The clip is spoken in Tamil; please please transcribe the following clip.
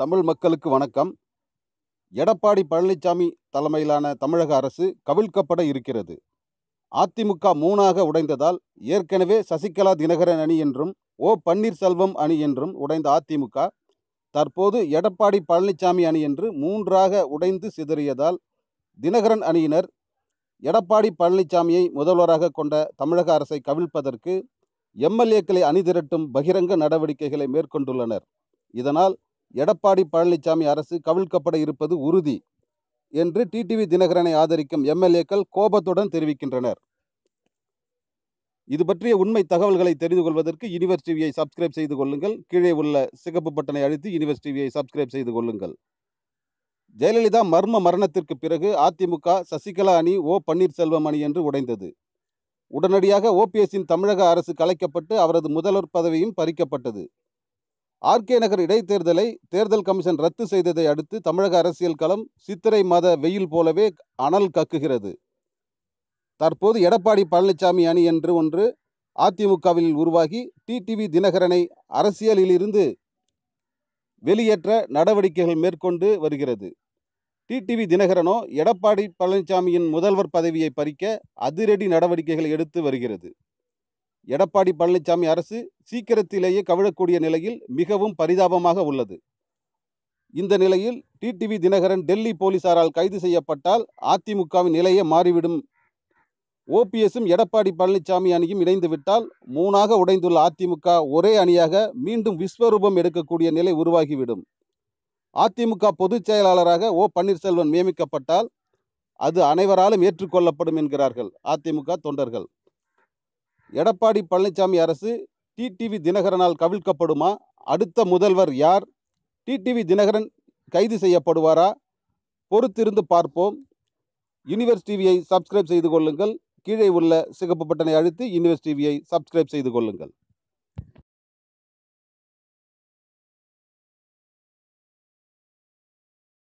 தமிழ் மக்களுக்கு வணக்கம். எடப்பாடி பழனிசாமி தலைமையிலான தமிழக அரசு கவிழ்க்கப்பட இருக்கிறது. அதிமுக மூணாக உடைந்ததால் ஏற்கனவே சசிகலா தினகரன் அணி என்றும் ஓ பன்னீர்செல்வம் அணி என்றும் உடைந்த அதிமுக தற்போது எடப்பாடி பழனிசாமி அணி என்று மூன்றாக உடைந்து சிதறியதால் தினகரன் அணியினர் எடப்பாடி பழனிசாமியை முதல்வராக கொண்ட தமிழக அரசை கவிழ்ப்பதற்கு எம்எல்ஏக்களை அணிதிரட்டும் பகிரங்க நடவடிக்கைகளை மேற்கொண்டுள்ளனர். இதனால் எடப்பாடி பழனிசாமி அரசு கவிழ்க்கப்பட இருப்பது உறுதி என்று டிடிவி தினகரனை ஆதரிக்கும் எம்எல்ஏக்கள் கோபத்துடன் தெரிவிக்கின்றனர். இது பற்றிய உண்மை தகவல்களை தெரிந்து கொள்வதற்கு யூனிவர்ஸ் டிவியை சப்ஸ்கிரைப் செய்து கொள்ளுங்கள். கீழே உள்ள சிகப்பு பட்டனை அழுத்தி யூனிவர்ஸ் டிவியை சப்ஸ்கிரைப் செய்து கொள்ளுங்கள். ஜெயலலிதா மர்ம மரணத்திற்கு பிறகு அதிமுக சசிகலா அணி ஓ பன்னீர்செல்வம் அணி என்று உடைந்தது. உடனடியாக ஓபிஎஸ்ஸின் தமிழக அரசு கலைக்கப்பட்டு அவரது முதல்வர் பதவியும் பறிக்கப்பட்டது. ஆர்கே நகர் இடைத்தேர்தலை தேர்தல் கமிஷன் ரத்து செய்ததை அடுத்து தமிழக அரசியல் களம் சித்திரை மாத வெயில் போலவே அனல் கக்குகிறது. தற்போது எடப்பாடி பழனிசாமி அணி என்று ஒன்று அதிமுகவில் உருவாகி டிடிவி தினகரனை அரசியலிலிருந்து வெளியேற்ற நடவடிக்கைகள் மேற்கொண்டு வருகிறது. டிடிவி தினகரனோ எடப்பாடி பழனிசாமியின் முதல்வர் பதவியை பறிக்க அதிரடி நடவடிக்கைகளை எடுத்து வருகிறது. எடப்பாடி பழனிசாமி அரசு சீக்கிரத்திலேயே கவிழக்கூடிய நிலையில் மிகவும் பரிதாபமாக உள்ளது. இந்த நிலையில் டிடிவி தினகரன் டெல்லி போலீசாரால் கைது செய்யப்பட்டால் அதிமுகவின் நிலையே மாறிவிடும். ஓபிஎஸும் எடப்பாடி பழனிசாமி அணியும் இணைந்துவிட்டால் மூணாக உடைந்துள்ள அதிமுக ஒரே அணியாக மீண்டும் விஸ்வரூபம் எடுக்கக்கூடிய நிலை உருவாகிவிடும். அதிமுக பொதுச் செயலாளராக ஓ பன்னீர்செல்வன் நியமிக்கப்பட்டால் அது அனைவராலும் ஏற்றுக்கொள்ளப்படும் என்கிறார்கள் அதிமுக தொண்டர்கள். எடப்பாடி பழனிசாமி அரசு டிடிவி தினகரனால் கவிழ்க்கப்படுமா? அடுத்த முதல்வர் யார்? டிடிவி தினகரன் கைது செய்யப்படுவாரா? பொறுத்திருந்து பார்ப்போம். யூனிவர்ஸ் டிவியை சப்ஸ்கிரைப் செய்து கொள்ளுங்கள். கீழே உள்ள சிகப்பு பட்டனை அழுத்தி யூனிவர்ஸ் டிவியை சப்ஸ்கிரைப் செய்து கொள்ளுங்கள்.